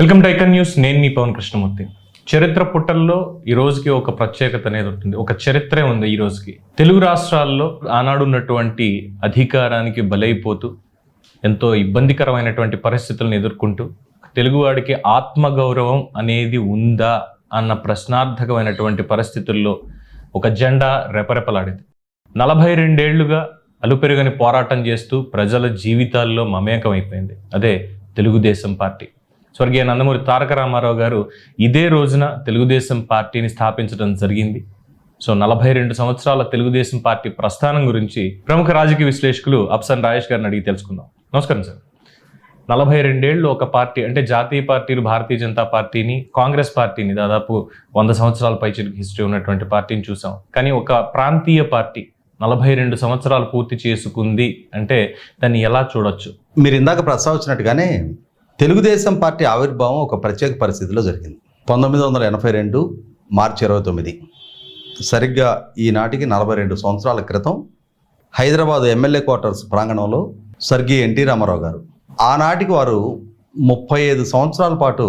Welcome to icon news. నేను మీ పవన్ కృష్ణమూర్తి. చరిత్ర పుటల్లో ఈ రోజుకి ఒక ప్రత్యేకత అనేది ఉంటుంది. ఒక చరిత్రే ఉంది ఈ రోజుకి. తెలుగు రాష్ట్రాల్లో ఆనాడు ఉన్నటువంటి అధికారానికి బలైపోతూ ఎంతో ఇబ్బందికరమైనటువంటి పరిస్థితులను ఎదుర్కొంటూ తెలుగువాడికి ఆత్మగౌరవం అనేది ఉందా అన్న ప్రశ్నార్థకమైనటువంటి పరిస్థితుల్లో ఒక జెండా రెపరెపలాడింది. నలభై రెండేళ్ళుగా అలుపెరుగని పోరాటం చేస్తూ ప్రజల జీవితాల్లో మమేకమైపోయింది. అదే తెలుగుదేశం పార్టీ. స్వర్గీయ నందమూరి తారక రామారావు గారు ఇదే రోజున తెలుగుదేశం పార్టీని స్థాపించడం జరిగింది. సో నలభై రెండు సంవత్సరాల తెలుగుదేశం పార్టీ ప్రస్థానం గురించి ప్రముఖ రాజకీయ విశ్లేషకులు అప్సన్ రాజేష్ గారిని అడిగి తెలుసుకుందాం. నమస్కారం సార్. నలభై రెండేళ్ళు ఒక పార్టీ అంటే జాతీయ పార్టీలు భారతీయ జనతా పార్టీని కాంగ్రెస్ పార్టీని దాదాపు వంద సంవత్సరాల పైచిలకు హిస్టరీ ఉన్నటువంటి పార్టీని చూసాం. కానీ ఒక ప్రాంతీయ పార్టీ నలభై రెండు సంవత్సరాలు పూర్తి చేసుకుంది అంటే దాన్ని ఎలా చూడొచ్చు? మీరు ఇందాక ప్రస్తావించినట్టుగానే తెలుగుదేశం పార్టీ ఆవిర్భావం ఒక ప్రత్యేక పరిస్థితిలో జరిగింది. పంతొమ్మిది వందల ఎనభై రెండు మార్చి ఇరవై తొమ్మిది. సరిగ్గా ఈనాటికి నలభై రెండు సంవత్సరాల క్రితం హైదరాబాద్ ఎమ్మెల్యే క్వార్టర్స్ ప్రాంగణంలో స్వర్గీయ ఎన్టీ రామారావు గారు. ఆనాటికి వారు ముప్పై ఐదు సంవత్సరాల పాటు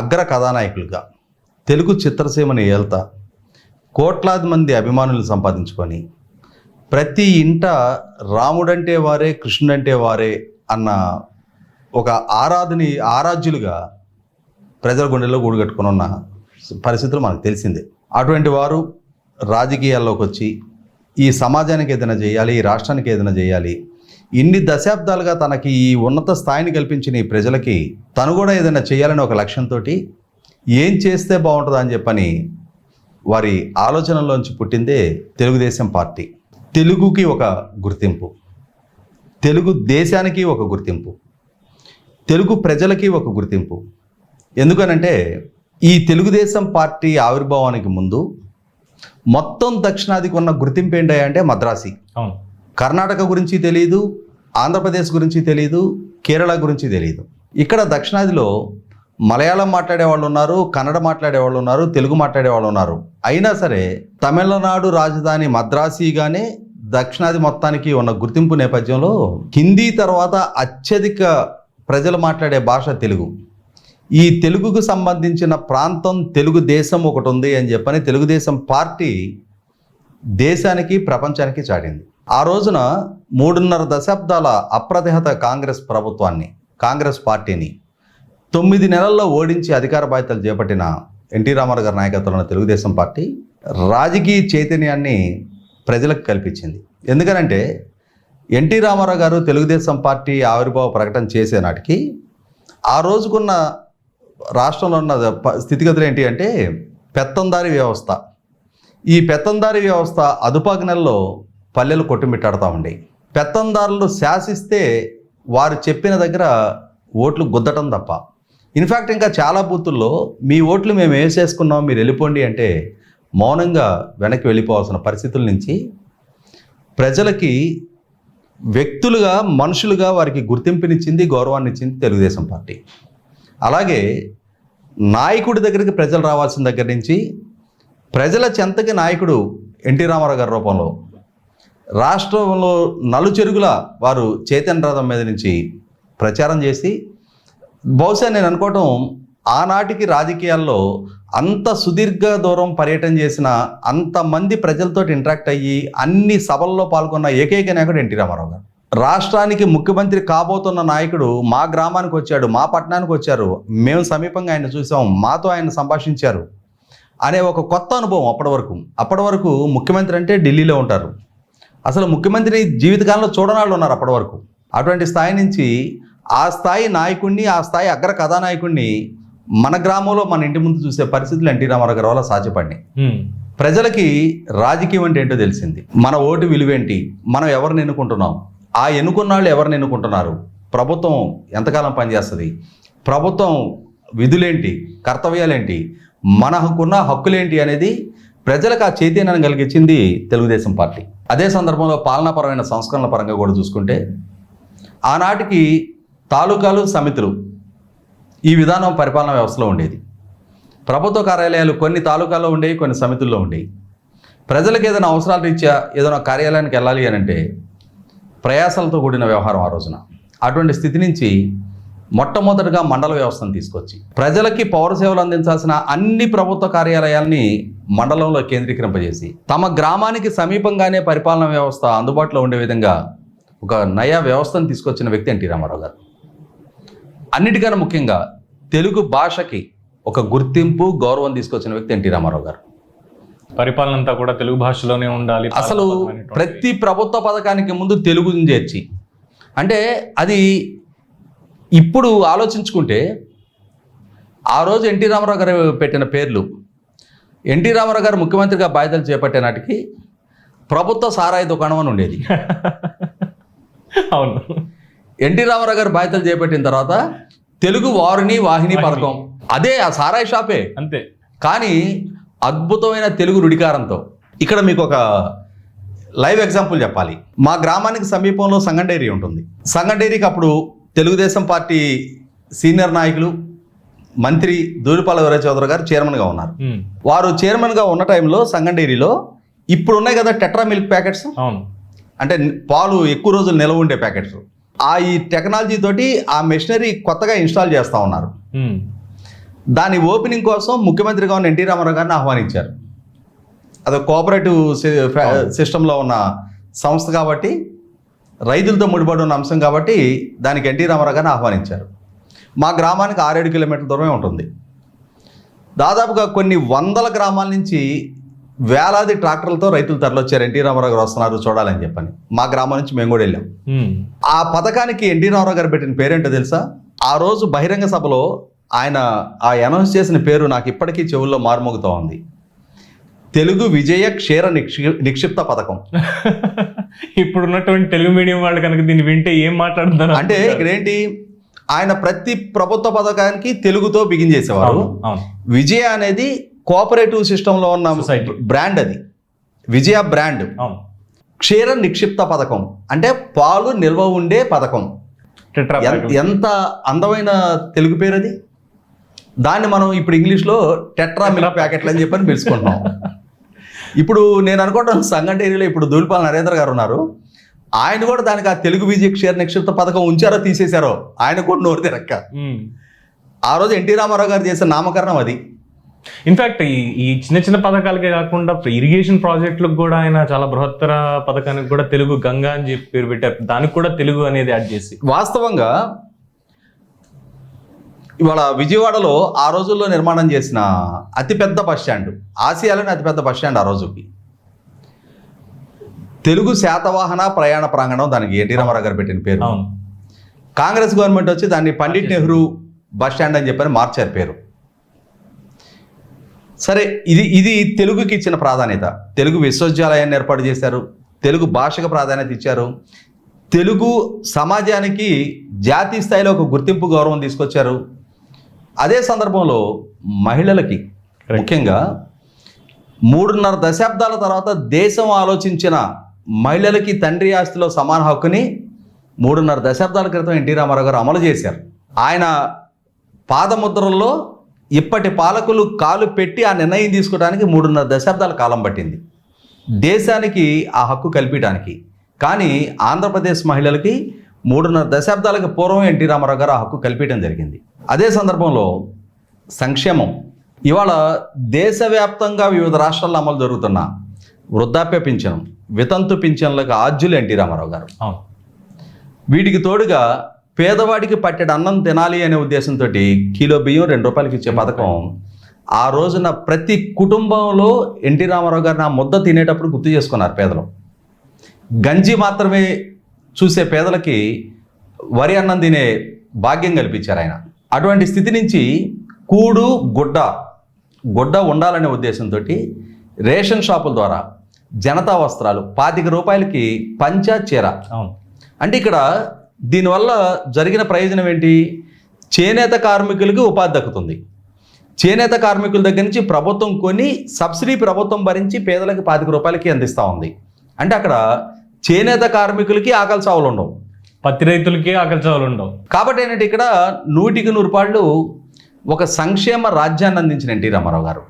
అగ్ర కథానాయకులుగా తెలుగు చిత్రసీమని ఏల్తా కోట్లాది మంది అభిమానులు సంపాదించుకొని ప్రతి ఇంట రాముడంటే వారే కృష్ణుడంటే వారే అన్న ఒక ఆరాధని ఆరాధ్యులుగా ప్రజల గుండెల్లో గూడుగట్టుకుని ఉన్న పరిస్థితులు మనకు తెలిసిందే. అటువంటి వారు రాజకీయాల్లోకి వచ్చి ఈ సమాజానికి ఏదైనా చేయాలి ఈ రాష్ట్రానికి ఏదైనా చేయాలి ఇన్ని దశాబ్దాలుగా తనకి ఈ ఉన్నత స్థాయిని కల్పించిన ఈ ప్రజలకి తను కూడా ఏదైనా చేయాలని ఒక లక్ష్యంతో ఏం చేస్తే బాగుంటుందా అని చెప్పని వారి ఆలోచనలోంచి పుట్టిందే తెలుగుదేశం పార్టీ. తెలుగుకి ఒక గుర్తింపు. తెలుగు దేశానికి ఒక గుర్తింపు. తెలుగు ప్రజలకి ఒక గుర్తింపు. ఎందుకనంటే ఈ తెలుగుదేశం పార్టీ ఆవిర్భావానికి ముందు మొత్తం దక్షిణాదికి ఉన్న గుర్తింపు ఏంటంటే మద్రాసి. కర్ణాటక గురించి తెలియదు ఆంధ్రప్రదేశ్ గురించి తెలియదు కేరళ గురించి తెలియదు ఇక్కడ దక్షిణాదిలో మలయాళం మాట్లాడే వాళ్ళు ఉన్నారు కన్నడ మాట్లాడే వాళ్ళు ఉన్నారు తెలుగు మాట్లాడే వాళ్ళు ఉన్నారు. అయినా సరే తమిళనాడు రాజధాని మద్రాసీగానే దక్షిణాది మొత్తానికి ఉన్న గుర్తింపు నేపథ్యంలో హిందీ తర్వాత అత్యధిక ప్రజలు మాట్లాడే భాష తెలుగు. ఈ తెలుగుకు సంబంధించిన ప్రాంతం తెలుగు దేశం ఒకటి ఉంది అని చెప్పని తెలుగుదేశం పార్టీ దేశానికి ప్రపంచానికి చాటింది. ఆ రోజున మూడున్నర దశాబ్దాల అప్రతిహత కాంగ్రెస్ ప్రభుత్వాన్ని కాంగ్రెస్ పార్టీని తొమ్మిది నెలల్లో ఓడించి అధికార బాధ్యతలు చేపట్టిన ఎన్టీ రామారావు గారి నాయకత్వంలో ఉన్న తెలుగుదేశం పార్టీ రాజకీయ చైతన్యాన్ని ప్రజలకు కల్పించింది. ఎందుకనంటే ఎన్టీ రామారావు గారు తెలుగుదేశం పార్టీ ఆవిర్భావ ప్రకటన చేసే నాటికి ఆ రోజుకున్న రాష్ట్రంలో ఉన్న ప- స్థితిగతులు ఏంటి అంటే పెత్తందారి వ్యవస్థ. ఈ పెత్తందారి వ్యవస్థ అదుపాజ్ఞల్లో పల్లెలు కొట్టుమిట్టాడుతూ ఉండేవి పెత్తందారులు శాసిస్తే వారు చెప్పిన దగ్గర ఓట్లు గుద్దటం తప్ప. ఇన్ఫ్యాక్ట్ ఇంకా చాలా బూతుల్లో మీ ఓట్లు మేము వేసేసుకున్నాం మీరు వెళ్ళిపోండి అంటే మౌనంగా వెనక్కి వెళ్ళిపోవాల్సిన పరిస్థితుల నుంచి ప్రజలకి వ్యక్తులుగా మనుషులుగా వారికి గుర్తింపునిచ్చింది గౌరవాన్ని ఇచ్చింది తెలుగుదేశం పార్టీ. అలాగే నాయకుడి దగ్గరికి ప్రజలు రావాల్సిన దగ్గర నుంచి ప్రజల చెంతకి నాయకుడు ఎన్టీ రామారావు గారి రూపంలో రాష్ట్రంలో నలుచెరుగుల వారు చైతన్య రథం మీద నుంచి ప్రచారం చేసి బహుశా నేను అనుకోవటం ఆనాటికి రాజకీయాల్లో అంత సుదీర్ఘ దూరం పర్యటన చేసిన అంతమంది ప్రజలతో ఇంటరాక్ట్ అయ్యి అన్ని సభల్లో పాల్గొన్న ఏకైక నాయకుడు ఎన్టీ రామారావు గారు. రాష్ట్రానికి ముఖ్యమంత్రి కాబోతున్న నాయకుడు మా గ్రామానికి వచ్చాడు మా పట్టణానికి వచ్చారు మేము సమీపంగా ఆయన చూసాం మాతో ఆయన సంభాషించారు అనే ఒక కొత్త అనుభవం అప్పటి వరకు. అప్పటి వరకు ముఖ్యమంత్రి అంటే ఢిల్లీలో ఉంటారు. అసలు ముఖ్యమంత్రిని జీవితకాలంలో చూడనాళ్ళు ఉన్నారు అప్పటి వరకు. అటువంటి స్థాయి నుంచి ఆ స్థాయి నాయకుడిని ఆ స్థాయి అగ్ర కథానాయకుడిని మన గ్రామంలో మన ఇంటి ముందు చూసే పరిస్థితులు ఎన్టీ రామారావు గారి వల్ల సాధ్యపడినాయి. ప్రజలకి రాజకీయం అంటే ఏంటో తెలిసింది. మన ఓటు విలువేంటి మనం ఎవరిని ఎన్నుకుంటున్నాం? ఆ ఎన్నుకున్న వాళ్ళు ఎవరిని ఎన్నుకుంటున్నారు? ప్రభుత్వం ఎంతకాలం పనిచేస్తుంది? ప్రభుత్వం విధులేంటి? కర్తవ్యాలేంటి? మన హక్కున్న హక్కులేంటి అనేది ప్రజలకు ఆ చైతన్యాన్ని కలిగించింది తెలుగుదేశం పార్టీ. అదే సందర్భంలో పాలనాపరమైన సంస్కరణల పరంగా కూడా చూసుకుంటే ఆనాటికి తాలూకాలు సమితులు ఈ విధానం పరిపాలనా వ్యవస్థలో ఉండేది. ప్రభుత్వ కార్యాలయాలు కొన్ని తాలూకాల్లో ఉండేవి కొన్ని సమితుల్లో ఉండేవి. ప్రజలకు ఏదైనా అవసరాల రీత్యా ఏదైనా కార్యాలయానికి వెళ్ళాలి అని అంటే ప్రయాసాలతో కూడిన వ్యవహారం ఆ రోజున. అటువంటి స్థితి నుంచి మొట్టమొదటిగా మండల వ్యవస్థను తీసుకొచ్చి ప్రజలకి పౌర సేవలు అందించాల్సిన అన్ని ప్రభుత్వ కార్యాలయాల్ని మండలంలో కేంద్రీకరింపజేసి తమ గ్రామానికి సమీపంగానే పరిపాలన వ్యవస్థ అందుబాటులో ఉండే విధంగా ఒక నయా వ్యవస్థను తీసుకొచ్చిన వ్యక్తి ఎన్టీ రామారావు గారు. అన్నిటికన్నా ముఖ్యంగా తెలుగు భాషకి ఒక గుర్తింపు గౌరవం తీసుకొచ్చిన వ్యక్తి ఎన్టీ రామారావు గారు. పరిపాలన అంతా కూడా తెలుగు భాషలోనే ఉండాలి. అసలు ప్రతి ప్రభుత్వ పథకానికి ముందు తెలుగుని చేర్చి అంటే అది ఇప్పుడు ఆలోచించుకుంటే ఆ రోజు ఎన్టీ రామారావు గారు పెట్టిన పేర్లు ఎన్టీ రామారావు గారు ముఖ్యమంత్రిగా బాధ్యతలు చేపట్టే నాటికి ప్రభుత్వ సారాయి దుకాణం అని ఉండేది. అవును. ఎన్టీ రామారావు గారు బాధ్యతలు చేపట్టిన తర్వాత తెలుగు వారిని వాహిని పథకం అదే ఆ సారాయి షాపే. అంతే. కానీ అద్భుతమైన తెలుగు రుడికారంతో. ఇక్కడ మీకు ఒక లైవ్ ఎగ్జాంపుల్ చెప్పాలి. మా గ్రామానికి సమీపంలో సంగం డైరీ ఉంటుంది. సంగం డైరీకి అప్పుడు తెలుగుదేశం పార్టీ సీనియర్ నాయకులు మంత్రి దూలిపాల వీర చౌదరి గారు చైర్మన్గా ఉన్నారు. వారు చైర్మన్గా ఉన్న టైంలో సంగం డైరీలో ఇప్పుడు ఉన్నాయి కదా టెట్రా మిల్క్ ప్యాకెట్స్. అవును. అంటే పాలు ఎక్కువ రోజులు నిలవ ఉండే ప్యాకెట్స్. ఆ ఈ టెక్నాలజీ తోటి ఆ మెషినరీ కొత్తగా ఇన్స్టాల్ చేస్తూ ఉన్నారు. దాని ఓపెనింగ్ కోసం ముఖ్యమంత్రిగా ఉన్న ఎన్టీ రామారావు గారిని ఆహ్వానించారు. అది కోఆపరేటివ్ సిస్టంలో ఉన్న సంస్థ కాబట్టి రైతులతో ముడిపడి ఉన్న అంశం కాబట్టి దానికి ఎన్టీ రామారావు గారిని ఆహ్వానించారు. మా గ్రామానికి ఆరేడు కిలోమీటర్ల దూరమే ఉంటుంది. దాదాపుగా కొన్ని వందల గ్రామాల నుంచి వేలాది ట్రాక్టర్లతో రైతులు తరలొచ్చారు. ఎన్టీ రామారావు గారు వస్తున్నారు చూడాలని చెప్పని. మా గ్రామం నుంచి మేము కూడా వెళ్ళాం. ఆ పథకానికి ఎన్టీ రామారావు గారు పెట్టిన పేరేంటో తెలుసా? ఆ రోజు బహిరంగ సభలో ఆయన ఆ అనౌన్స్ చేసిన పేరు నాకు ఇప్పటికీ చెవుల్లో మారుమోగుతూ ఉంది. తెలుగు విజయ క్షీర నిక్షి నిక్షిప్త పథకం. ఇప్పుడు ఉన్నటువంటి తెలుగు మీడియం వాళ్ళు కనుక దీన్ని వింటే ఏం మాట్లాడుతున్నారు? అంటే ఇక్కడ ఏంటి ఆయన ప్రతి ప్రభుత్వ పథకానికి తెలుగుతో బిగిన్ చేసేవారు. అవును అవును. విజయ అనేది కోఆపరేటివ్ సిస్టంలో ఉన్న. బ్రాండ్ అది. విజయ బ్రాండ్. క్షీర నిక్షిప్త పథకం. అంటే పాలు నిల్వ ఉండే పథకం. ఎంత అందమైన తెలుగు పేరు అది? దాన్ని మనం ఇప్పుడు ఇంగ్లీష్లో టెట్రా మిల్క్ ప్యాకెట్లు అని చెప్పని పిలుచుకుంటున్నాం. ఇప్పుడు నేను అనుకుంటాను సంగం డైరీలో ఇప్పుడు దూలిపాల నరేంద్ర గారు ఉన్నారు. ఆయన కూడా దానికి ఆ తెలుగు విజయ క్షీర నిక్షిప్త పథకం ఉంచారో తీసేశారో. ఆయన కూడా నోరు తిరక్క. ఆ రోజు ఎన్టీ రామారావు గారు చేసిన నామకరణం అది. ఇన్ఫాక్ట్ ఈ ఈ చిన్న చిన్న పథకాలకే కాకుండా ఇరిగేషన్ ప్రాజెక్టులకు కూడా ఆయన చాలా బృహత్తర పథకానికి కూడా తెలుగు గంగా అని చెప్పి పేరు పెట్టారు. దానికి కూడా తెలుగు అనేది యాడ్ చేసి. వాస్తవంగా ఇవాళ విజయవాడలో ఆ రోజుల్లో నిర్మాణం చేసిన అతిపెద్ద బస్ స్టాండ్ ఆసియాలోని అతిపెద్ద బస్ స్టాండ్ ఆ రోజుకి. తెలుగు శాతవాహన ప్రయాణ ప్రాంగణం దానికి ఎన్టీ రామారావు గారు పెట్టిన పేరు. కాంగ్రెస్ గవర్నమెంట్ వచ్చి దాన్ని పండిట్ నెహ్రూ బస్ స్టాండ్ అని చెప్పని మార్చారు పేరు. సరే ఇది ఇది తెలుగుకి ఇచ్చిన ప్రాధాన్యత. తెలుగు విశ్వవిద్యాలయాన్ని ఏర్పాటు చేశారు. తెలుగు భాషకు ప్రాధాన్యత ఇచ్చారు. తెలుగు సమాజానికి జాతీయ స్థాయిలో ఒక గుర్తింపు గౌరవం తీసుకొచ్చారు. అదే సందర్భంలో మహిళలకి. ముఖ్యంగా మూడున్నర దశాబ్దాల తర్వాత దేశం ఆలోచించిన మహిళలకి తండ్రి ఆస్తిలో సమాన హక్కుని మూడున్నర దశాబ్దాల క్రితం ఎన్టీ రామారావు గారు అమలు చేశారు. ఆయన పాదముద్రల్లో ఇప్పటి పాలకులు కాలు పెట్టి ఆ నిర్ణయం తీసుకోవడానికి మూడున్నర దశాబ్దాల కాలం పట్టింది. దేశానికి ఆ హక్కు కల్పించడానికి. కానీ ఆంధ్రప్రదేశ్ మహిళలకి మూడున్నర దశాబ్దాలకు పూర్వం ఎన్టీ రామారావు గారు ఆ హక్కు కల్పించడం జరిగింది. అదే సందర్భంలో సంక్షేమం. ఇవాళ దేశవ్యాప్తంగా వివిధ రాష్ట్రాల్లో అమలు జరుగుతున్న వృద్ధాప్య పింఛనం వితంతు పింఛన్లకు ఆద్యులు ఎన్టీ రామారావు గారు. వీటికి తోడుగా పేదవాడికి పట్టెడు అన్నం తినాలి అనే ఉద్దేశంతో కిలో బియ్యం రెండు రూపాయలకి ఇచ్చే పథకం. ఆ రోజున ప్రతి కుటుంబంలో ఎన్టీ రామారావు గారిని ఆ ముద్ద తినేటప్పుడు గుర్తు చేసుకున్నారు పేదలు. గంజి మాత్రమే చూసే పేదలకి వరి అన్నం తినే భాగ్యం కల్పించారు ఆయన. అటువంటి స్థితి నుంచి కూడు గుడ్డ గుడ్డ ఉండాలనే ఉద్దేశంతో రేషన్ షాపుల ద్వారా జనతా వస్త్రాలు పాతిక రూపాయలకి పంచా చీర. అంటే ఇక్కడ దీనివల్ల జరిగిన ప్రయోజనం ఏంటి? చేనేత కార్మికులకి ఉపాధి దక్కుతుంది. చేనేత కార్మికుల దగ్గర నుంచి ప్రభుత్వం కొని సబ్సిడీ ప్రభుత్వం భరించి పేదలకు పాతిక రూపాయలకి అందిస్తూ ఉంది. అంటే అక్కడ చేనేత కార్మికులకి ఆకలి చావులు ఉండవు. పత్తి రైతులకి ఆకలి చావులు ఉండవు. కాబట్టి ఏంటంటే ఇక్కడ నూటికి నూరు పాళ్ళు ఒక సంక్షేమ రాజ్యాన్ని అందించిన ఎన్టీ రామారావు గారు.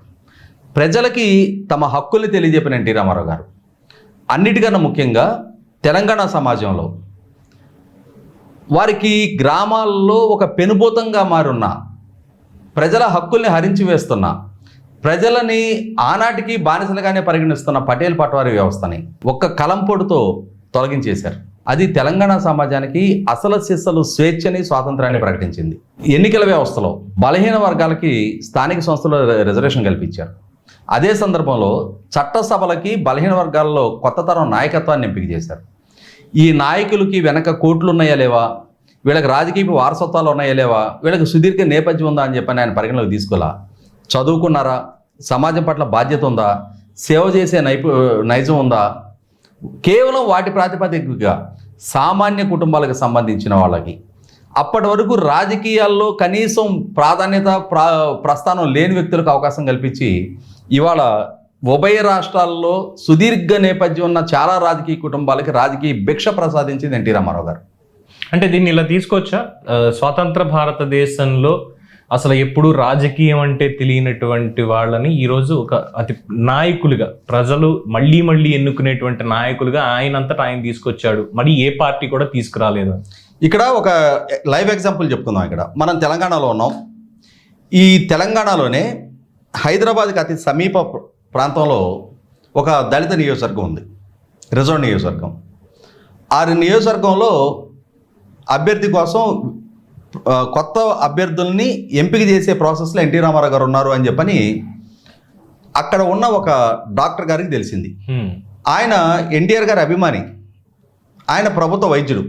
ప్రజలకి తమ హక్కుల్ని తెలియజెప్పిన ఎన్టీ రామారావు గారు. అన్నిటికన్నా ముఖ్యంగా తెలంగాణ సమాజంలో వారికి గ్రామాల్లో ఒక పెనుభూతంగా మారున్న. ప్రజల హక్కుల్ని హరించి వేస్తున్న. ప్రజలని ఆనాటికి బానిసలుగానే పరిగణిస్తున్న పటేల్ పట్వారి వ్యవస్థని ఒక్క కలంపొడితో తొలగించేశారు. అది తెలంగాణ సమాజానికి అసలు సిస్సలు స్వేచ్ఛని స్వాతంత్రాన్ని ప్రకటించింది. ఎన్నికల వ్యవస్థలో బలహీన వర్గాలకి స్థానిక సంస్థలో రిజర్వేషన్ కల్పించారు. అదే సందర్భంలో చట్టసభలకి బలహీన వర్గాల్లో కొత్త తరం నాయకత్వాన్ని ఎంపిక చేశారు. ఈ నాయకులకి వెనక కోట్లు ఉన్నాయా లేవా? వీళ్ళకి రాజకీయ వారసత్వాలు ఉన్నాయా లేవా? వీళ్ళకి సుదీర్ఘ నేపథ్యం ఉందా అని చెప్పని ఆయన పరిగణలోకి తీసుకోవాలా? చదువుకున్నారా? సమాజం పట్ల బాధ్యత ఉందా? సేవ చేసే నైపు నైజం ఉందా? కేవలం వాటి ప్రాతిపదికగా సామాన్య కుటుంబాలకు సంబంధించిన వాళ్ళకి. అప్పటి వరకు రాజకీయాల్లో కనీసం ప్రాధాన్యత ప్రా ప్రస్థానం లేని వ్యక్తులకు అవకాశం కల్పించి ఇవాళ ఉభయ రాష్ట్రాల్లో సుదీర్ఘ నేపథ్యం ఉన్న చాలా రాజకీయ కుటుంబాలకి రాజకీయ భిక్ష ప్రసాదించింది ఎన్టీ రామారావు గారు. అంటే దీన్ని ఇలా తీసుకోవచ్చా ఆ, స్వతంత్ర భారతదేశంలో అసలు ఎప్పుడు రాజకీయం అంటే తెలియనటువంటి వాళ్ళని ఈరోజు ఒక అతి నాయకులుగా ప్రజలు మళ్ళీ మళ్ళీ ఎన్నుకునేటువంటి నాయకులుగా ఆయనంతటా ఆయన తీసుకొచ్చాడు. మరి ఏ పార్టీ కూడా తీసుకురాలేదు. ఇక్కడ ఒక లైవ్ ఎగ్జాంపుల్ చెప్పుకుందాం ఇక్కడ. మనం తెలంగాణలో ఉన్నాం. ఈ తెలంగాణలోనే హైదరాబాద్కి అతి సమీప ప్రాంతంలో ఒక దళిత నియోజకవర్గం ఉంది. రిజర్వ్ నియోజకవర్గం. ఆ నియోజకవర్గంలో అభ్యర్థి కోసం కొత్త అభ్యర్థుల్ని ఎంపిక చేసే ప్రాసెస్లో ఎన్టీ రామారావు గారు ఉన్నారు అని చెప్పని అక్కడ ఉన్న ఒక డాక్టర్ గారికి తెలిసింది. ఆయన ఎన్టీఆర్ గారి అభిమాని. ఆయన ప్రభుత్వ వైద్యుడు.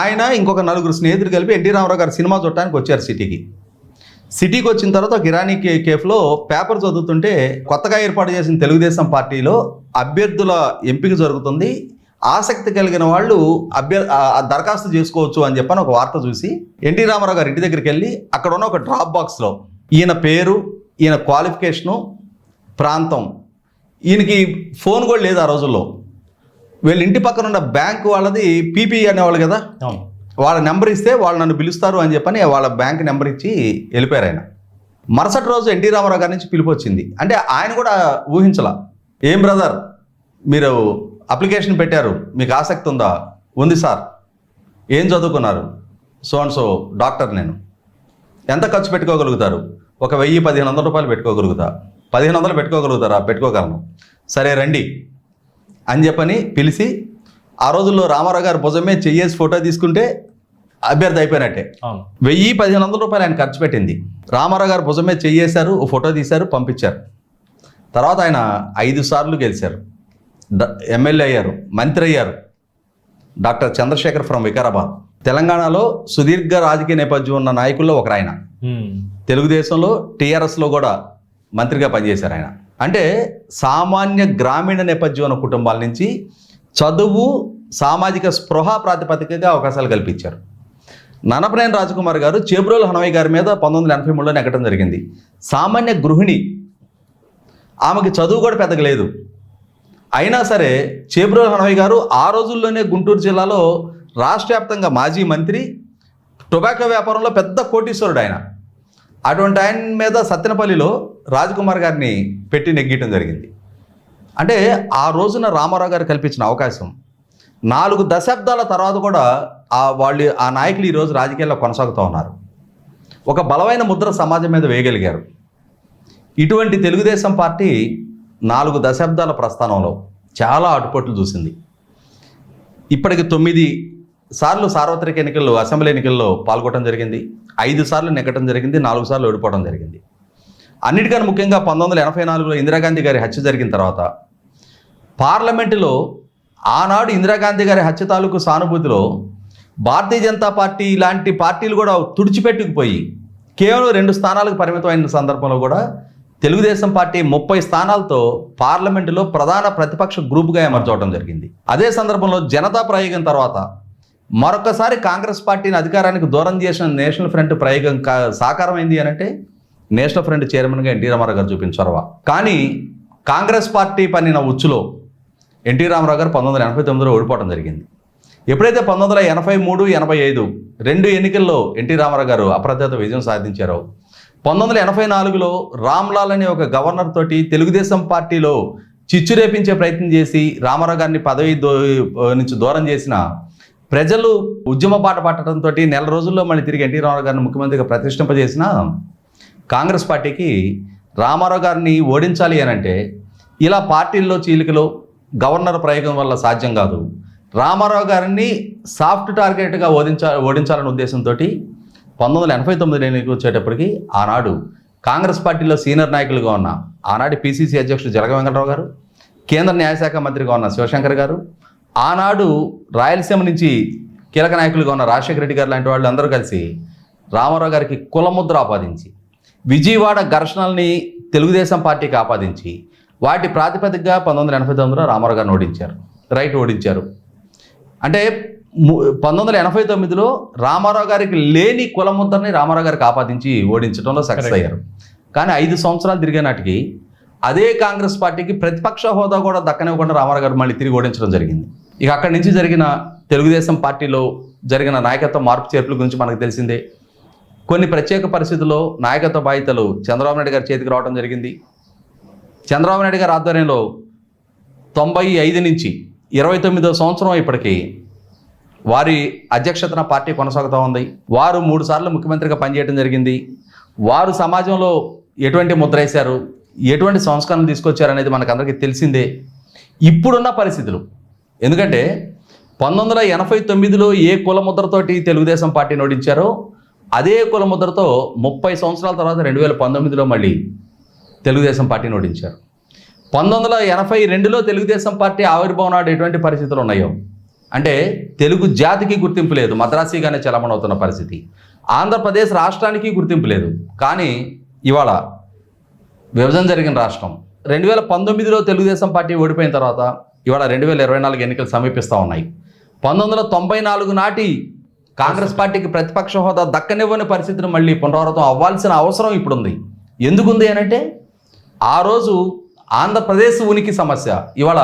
ఆయన ఇంకొక నలుగురు స్నేహితులు కలిపి ఎన్టీ రామారావు గారు సినిమా చూడటానికి వచ్చారు సిటీకి. సిటీకి వచ్చిన తర్వాత గిరానీ కే కేఫ్లో పేపర్ చదువుతుంటే కొత్తగా ఏర్పాటు చేసిన తెలుగుదేశం పార్టీలో అభ్యర్థుల ఎంపిక జరుగుతుంది. ఆసక్తి కలిగిన వాళ్ళు అభ్యర్ దరఖాస్తు చేసుకోవచ్చు అని చెప్పని ఒక వార్త చూసి ఎన్టీ రామారావు గారి ఇంటి దగ్గరికి వెళ్ళి అక్కడ ఉన్న ఒక డ్రాప్ బాక్స్లో ఈయన పేరు ఈయన క్వాలిఫికేషను ప్రాంతం. ఈయనకి ఫోన్ కూడా లేదు ఆ రోజుల్లో. వీళ్ళ ఇంటి పక్కన ఉన్న బ్యాంక్ వాళ్ళది పీపీ అనేవాళ్ళు కదా? వాళ్ళ నెంబర్ ఇస్తే వాళ్ళు నన్ను పిలుస్తారు అని చెప్పని వాళ్ళ బ్యాంక్ నెంబర్ ఇచ్చి వెళ్ళిపోయారు ఆయన. మరుసటి రోజు ఎన్టీ రామారావు గారి నుంచి పిలుపు వచ్చింది. అంటే ఆయన కూడా ఊహించలా. ఏం బ్రదర్ మీరు అప్లికేషన్ పెట్టారు. మీకు ఆసక్తి ఉందా? ఉంది సార్. ఏం చదువుకున్నారు? సో అండ్ సో డాక్టర్ నేను. ఎంత ఖర్చు పెట్టుకోగలుగుతారు? ఒక వెయ్యి పదిహేను వందల రూపాయలు పెట్టుకోగలుగుతా. పదిహేను వందలు పెట్టుకోగలుగుతారా? పెట్టుకోగలను. సరే రండి అని చెప్పని పిలిచి ఆ రోజుల్లో రామారావు గారు భుజమే చెయ్యేసి ఫోటో తీసుకుంటే అభ్యర్థి అయిపోయినట్టే. వెయ్యి పదిహేను వందల రూపాయలు ఆయన ఖర్చు పెట్టింది. రామారావు గారు భుజమే చెయ్యేశారు ఓ ఫోటో తీశారు పంపించారు. తర్వాత ఆయన ఐదు సార్లు గెలిచారు. ఎమ్మెల్యే అయ్యారు మంత్రి అయ్యారు. Doctor Chandrashekar from Vikarabad. తెలంగాణలో సుదీర్ఘ రాజకీయ నేపథ్యం ఉన్న నాయకుల్లో ఒకరు ఆయన. తెలుగుదేశంలో టీఆర్ఎస్లో కూడా మంత్రిగా పనిచేశారు ఆయన. అంటే సామాన్య గ్రామీణ నేపథ్యం ఉన్న కుటుంబాల నుంచి చదువు సామాజిక స్పృహ ప్రాతిపదికగా అవకాశాలు కల్పించారు. ననపనేని రాజకుమార్ గారు చేబ్రోలు హనవయ్య గారి మీద పంతొమ్మిది వందల ఎనభై మూడులో నెగ్గడం జరిగింది. సామాన్య గృహిణి ఆమెకి చదువు కూడా పెద్దగలేదు అయినా సరే చేబ్రోలు హనవయ్య గారు ఆ రోజుల్లోనే గుంటూరు జిల్లాలో రాష్ట్ర వ్యాప్తంగా మాజీ మంత్రి టొబాకో వ్యాపారంలో పెద్ద కోటీశ్వరుడు ఆయన. అటువంటి ఆయన మీద సత్తెనపల్లిలో రాజకుమార్ గారిని పెట్టి నెగ్గటం జరిగింది. అంటే ఆ రోజున రామారావు గారు కల్పించిన అవకాశం. నాలుగు దశాబ్దాల తర్వాత కూడా ఆ వాళ్ళు ఆ నాయకులు ఈరోజు రాజకీయాల్లో కొనసాగుతూ ఉన్నారు. ఒక బలమైన ముద్ర సమాజం మీద వేయగలిగారు. ఇటువంటి తెలుగుదేశం పార్టీ నాలుగు దశాబ్దాల ప్రస్థానంలో చాలా అటుపట్లు చూసింది. ఇప్పటికి తొమ్మిది సార్లు సార్వత్రిక ఎన్నికల్లో అసెంబ్లీ ఎన్నికల్లో పాల్గొనడం జరిగింది. ఐదు సార్లు నెగ్గటం జరిగింది. నాలుగు సార్లు ఓడిపోవడం జరిగింది. అన్నిటికన్నా ముఖ్యంగా పంతొమ్మిది వందల ఎనభై నాలుగులో ఇందిరాగాంధీ గారి హత్య జరిగిన తర్వాత పార్లమెంటులో ఆనాడు ఇందిరాగాంధీ గారి హత్య తాలూకు సానుభూతిలో భారతీయ జనతా పార్టీ ఇలాంటి పార్టీలు కూడా తుడిచిపెట్టుకుపోయి కేవలం రెండు స్థానాలకు పరిమితమైన సందర్భంలో కూడా తెలుగుదేశం పార్టీ ముప్పై స్థానాలతో పార్లమెంటులో ప్రధాన ప్రతిపక్ష గ్రూపుగా ఎమర్చవడం జరిగింది. అదే సందర్భంలో జనతా ప్రయోగం తర్వాత మరొకసారి కాంగ్రెస్ పార్టీని అధికారానికి దూరం చేసిన నేషనల్ ఫ్రంట్ ప్రయోగం కా- సాకారమైంది అని అంటే నేషనల్ ఫ్రంట్ చైర్మన్గా ఎన్టీ రామారావు గారు చూపించిన చొరవ కానీ కాంగ్రెస్ పార్టీ పనిన ఉచ్చులో ఎన్టీ రామారావు గారు పంతొమ్మిది వందల ఎనభై తొమ్మిదిలో ఓడిపోవడం జరిగింది. ఎప్పుడైతే పంతొమ్మిది వందల ఎనభై మూడు ఎనభై ఐదు రెండు ఎన్నికల్లో ఎన్టీ రామారావు గారు అప్రత్యత విజయం సాధించారో పంతొమ్మిది వందల ఎనభై నాలుగులో రామ్లాల్ అనే ఒక గవర్నర్ తోటి తెలుగుదేశం పార్టీలో చిచ్చు రేపించే ప్రయత్నం చేసి రామారావు గారిని పదవి దో నుంచి దూరం చేసిన ప్రజలు ఉద్యమ పాట పట్టడంతో నెల రోజుల్లో మళ్ళీ తిరిగి ఎన్టీ రామారావు గారిని ముఖ్యమంత్రిగా ప్రతిష్ఠింపజేసిన కాంగ్రెస్ పార్టీకి రామారావు గారిని ఓడించాలి అని అంటే ఇలా పార్టీల్లో చీలికలో గవర్నర్ ప్రయోగం వల్ల సాధ్యం కాదు. రామారావు గారిని సాఫ్ట్ టార్గెట్గా ఓడించా ఓడించాలనే ఉద్దేశంతో పంతొమ్మిది వందల ఎనభై తొమ్మిది ఎన్నికలు వచ్చేటప్పటికి ఆనాడు కాంగ్రెస్ పార్టీలో సీనియర్ నాయకులుగా ఉన్న ఆనాటి పిసిసి అధ్యక్షుడు జలగ వెంకటరావు గారు కేంద్ర న్యాయశాఖ మంత్రిగా ఉన్న శివశంకర్ గారు ఆనాడు రాయలసీమ నుంచి కీలక నాయకులుగా ఉన్న రాజశేఖర రెడ్డి గారు లాంటి వాళ్ళు అందరూ కలిసి రామారావు గారికి కులముద్ర ఆపాదించి విజయవాడ ఘర్షణల్ని తెలుగుదేశం పార్టీకి ఆపాదించి వాటి ప్రాతిపదికగా పంతొమ్మిది వందల ఎనభై తొమ్మిదిలో రామారావు గారిని ఓడించారు. రైట్ ఓడించారు. అంటే పంతొమ్మిది వందల ఎనభై తొమ్మిదిలో రామారావు గారికి లేని కులముద్రని రామారావు గారికి ఆపాదించి ఓడించడంలో సక్సెస్. అయ్యారు. కానీ ఐదు సంవత్సరాలు తిరిగే నాటికి అదే కాంగ్రెస్ పార్టీకి ప్రతిపక్ష హోదా కూడా దక్కనివ్వకుండా రామారావు గారు మళ్ళీ తిరిగి ఓడించడం జరిగింది. ఇక అక్కడి నుంచి జరిగిన తెలుగుదేశం పార్టీలో జరిగిన నాయకత్వ మార్పు చేర్పుల గురించి మనకు తెలిసిందే. కొన్ని ప్రత్యేక పరిస్థితుల్లో నాయకత్వ బాధ్యతలు చంద్రబాబు నాయుడు గారి చేతికి రావడం జరిగింది. చంద్రబాబు నాయుడు గారి ఆధ్వర్యంలో తొంభై ఐదు నుంచి ఇరవై తొమ్మిదో సంవత్సరం ఇప్పటికీ వారి అధ్యక్షతన పార్టీ కొనసాగుతూ ఉంది. వారు మూడు సార్లు ముఖ్యమంత్రిగా పనిచేయడం జరిగింది. వారు సమాజంలో ఎటువంటి ముద్ర వేశారు? ఎటువంటి సంస్కరణ తీసుకొచ్చారు అనేది మనకందరికీ తెలిసిందే. ఇప్పుడున్న పరిస్థితులు. ఎందుకంటే పంతొమ్మిది వందల ఎనభై తొమ్మిదిలో ఏ కుల ముద్రతోటి తెలుగుదేశం పార్టీని ఓడించారో అదే కుల ముద్రతో ముప్పై సంవత్సరాల తర్వాత రెండు వేల పంతొమ్మిదిలో మళ్ళీ తెలుగుదేశం పార్టీని ఓడించారు. పంతొమ్మిది వందల ఎనభై రెండులో తెలుగుదేశం పార్టీ ఆవిర్భావం నాడు ఎటువంటి పరిస్థితులు ఉన్నాయో? అంటే తెలుగు జాతికి గుర్తింపు లేదు మద్రాసీగానే చలమణవుతున్న పరిస్థితి. ఆంధ్రప్రదేశ్ రాష్ట్రానికి గుర్తింపు లేదు. కానీ ఇవాళ విభజన జరిగిన రాష్ట్రం. రెండు వేల పంతొమ్మిదిలో తెలుగుదేశం పార్టీ ఓడిపోయిన తర్వాత ఇవాళ రెండు వేల ఇరవై నాలుగు ఎన్నికలు సమీపిస్తూ ఉన్నాయి. పంతొమ్మిది వందల తొంభై నాలుగు నాటి కాంగ్రెస్ పార్టీకి ప్రతిపక్ష హోదా దక్కనివ్వని పరిస్థితిని మళ్ళీ పునరావృతం అవ్వాల్సిన అవసరం ఇప్పుడుంది. ఎందుకుంది అని అంటే ఆ రోజు ఆంధ్రప్రదేశ్ ఉనికి సమస్య. ఇవాళ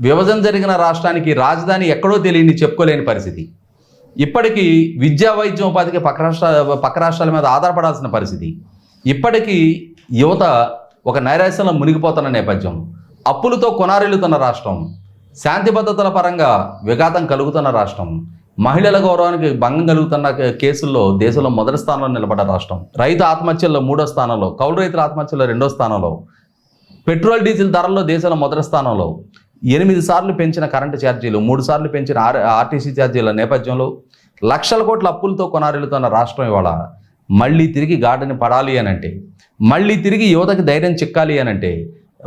విభజన జరిగిన రాష్ట్రానికి రాజధాని ఎక్కడో తెలియని చెప్పుకోలేని పరిస్థితి. ఇప్పటికీ విద్యా వైద్యం ఉపాధికి పక్క రాష్ట్ర పక్క రాష్ట్రాల మీద ఆధారపడాల్సిన పరిస్థితి. ఇప్పటికీ యువత ఒక నైరాశ్యంలో మునిగిపోతున్న నేపథ్యం. అప్పులతో కొనారిల్లుతున్న రాష్ట్రం. శాంతి భద్రతల పరంగా విఘాతం కలుగుతున్న రాష్ట్రం. మహిళల గౌరవానికి భంగం కలుగుతున్న కేసుల్లో దేశంలో మొదటి స్థానంలో నిలబడ్డ రాష్ట్రం. రైతు ఆత్మహత్యల్లో మూడో స్థానంలో కౌలు రైతుల ఆత్మహత్యల్లో రెండో స్థానంలో పెట్రోల్ డీజిల్ ధరల్లో దేశంలో మొదటి స్థానంలో ఎనిమిది సార్లు పెంచిన కరెంటు ఛార్జీలు మూడు సార్లు పెంచిన ఆర్ ఆర్టీసీ ఛార్జీల నేపథ్యంలో లక్షల కోట్ల అప్పులతో కొనారెళ్తున్న రాష్ట్రం ఇవాళ మళ్ళీ తిరిగి గాడిని పడాలి అని అంటే మళ్ళీ తిరిగి యువతకి ధైర్యం చిక్కాలి అని అంటే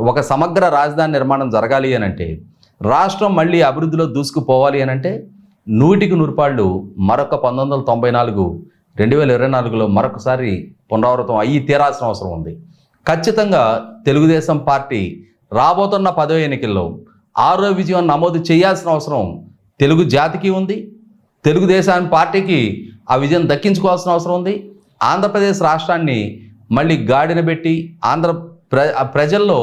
ఒక సమగ్ర రాజధాని నిర్మాణం జరగాలి అని అంటే రాష్ట్రం మళ్ళీ అభివృద్ధిలో దూసుకుపోవాలి అని అంటే నూటికి నూరుపాళ్ళు మరొక పంతొమ్మిది వందల తొంభై నాలుగు రెండు వేల ఇరవై నాలుగులో మరొకసారి పునరావృతం అయ్యి తీరాల్సిన అవసరం ఉంది. ఖచ్చితంగా తెలుగుదేశం పార్టీ రాబోతున్న పదవి ఎన్నికల్లో ఆరో విజయం నమోదు చేయాల్సిన అవసరం తెలుగు జాతికి ఉంది. తెలుగుదేశం పార్టీకి ఆ విజయం దక్కించుకోవాల్సిన అవసరం ఉంది. ఆంధ్రప్రదేశ్ రాష్ట్రాన్ని మళ్ళీ గాడిన పెట్టి ఆంధ్ర ప్ర ప్రజల్లో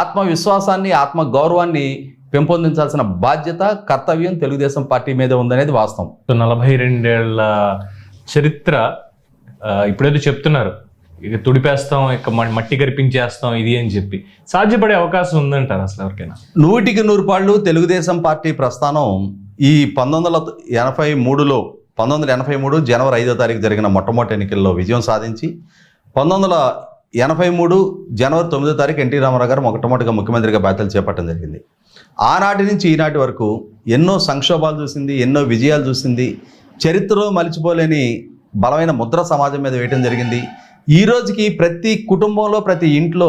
ఆత్మవిశ్వాసాన్ని ఆత్మ గౌరవాన్ని పెంపొందించాల్సిన బాధ్యత కర్తవ్యం తెలుగుదేశం పార్టీ మీద ఉందనేది వాస్తవం. నలభై రెండేళ్ళ చరిత్ర ఇప్పుడేదో చెప్తున్నారు. ఇక తుడిపేస్తాం ఇక మట్టి గరిపించేస్తాం ఇది అని చెప్పి. సాధ్యపడే అవకాశం ఉందంటారు అసలు ఎవరికైనా? నూటికి నూరు పాళ్ళు తెలుగుదేశం పార్టీ ప్రస్థానం ఈ పంతొమ్మిది వందల ఎనభై మూడులో పంతొమ్మిది వందల ఎనభై మూడు జనవరి ఐదో తారీఖు జరిగిన మొట్టమొదటి ఎన్నికల్లో విజయం సాధించి పంతొమ్మిది వందల ఎనభై మూడు జనవరి తొమ్మిదో తారీఖు ఎన్టీ రామారావు గారు మొట్టమొదటిగా ముఖ్యమంత్రిగా బాధ్యతలు చేపట్టడం జరిగింది. ఆనాటి నుంచి ఈనాటి వరకు ఎన్నో సంక్షోభాలు చూసింది ఎన్నో విజయాలు చూసింది చరిత్రలో మలిచిపోలేని బలమైన ముద్ర సమాజం మీద వేయటం జరిగింది. ఈ రోజుకి ప్రతి కుటుంబంలో ప్రతి ఇంట్లో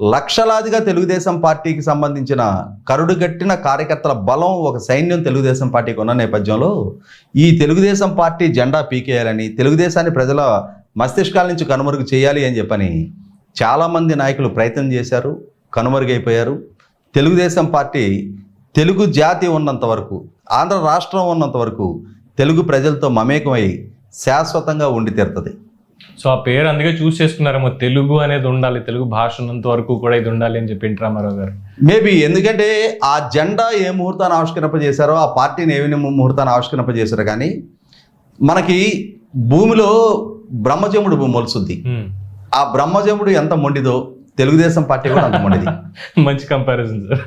లక్షలాదిగా తెలుగుదేశం పార్టీకి సంబంధించిన కరుడుగట్టిన కార్యకర్తల బలం ఒక సైన్యం తెలుగుదేశం పార్టీకి ఉన్న నేపథ్యంలో ఈ తెలుగుదేశం పార్టీ జెండా పీకేయాలని తెలుగుదేశాన్ని ప్రజల మస్తిష్కాల నుంచి కనుమరుగు చేయాలి అని చెప్పని చాలామంది నాయకులు ప్రయత్నం చేశారు కనుమరుగైపోయారు. తెలుగుదేశం పార్టీ తెలుగు జాతి ఉన్నంత వరకు ఆంధ్ర రాష్ట్రం ఉన్నంత వరకు తెలుగు ప్రజలతో మమేకమై శాశ్వతంగా ఉండి తీరుతుంది. సో ఆ పేరు అందుకే చూస్ చేసుకున్నారేమో తెలుగు అనేది ఉండాలి తెలుగు భాష ఉన్నంత వరకు కూడా ఇది ఉండాలి అని చెప్పి రామారావు గారు. మేబీ ఎందుకంటే ఆ జెండా ఏ ముహూర్తాన్ని ఆవిష్కరింపజేశారో ఆ పార్టీని ఏ ముహూర్తాన్ని ఆవిష్కరింపజేశారో కానీ మనకి భూమిలో బ్రహ్మజముడు భూమి మొలుసుద్ది. ఆ బ్రహ్మజముడు ఎంత మొండిదో తెలుగుదేశం పార్టీ కూడా అంత మంచి కంపారిజన్ సార్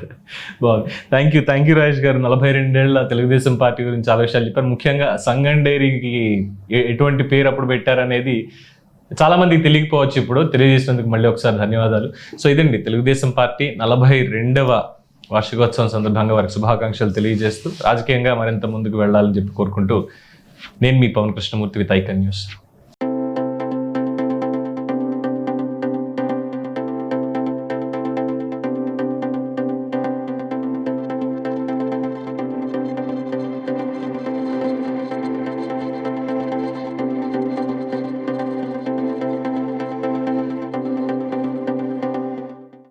బాగుంది. Thank you thank you Rajesh garu. నలభై రెండేళ్ళ తెలుగుదేశం పార్టీ గురించి చాలా విషయాలు చెప్పారు. ముఖ్యంగా సంగం డైరీకి ఎటువంటి పేరు అప్పుడు పెట్టారనేది చాలా మందికి తెలియకపోవచ్చు ఇప్పుడు. తెలియజేసినందుకు మళ్ళీ ఒకసారి ధన్యవాదాలు. సో ఇదండి తెలుగుదేశం పార్టీ నలభై రెండవ వార్షికోత్సవం సందర్భంగా వారికి శుభాకాంక్షలు తెలియజేస్తూ రాజకీయంగా మరింత ముందుకు వెళ్ళాలని చెప్పి కోరుకుంటూ నేను మీ Pavan Krishnamurthy with Icon News.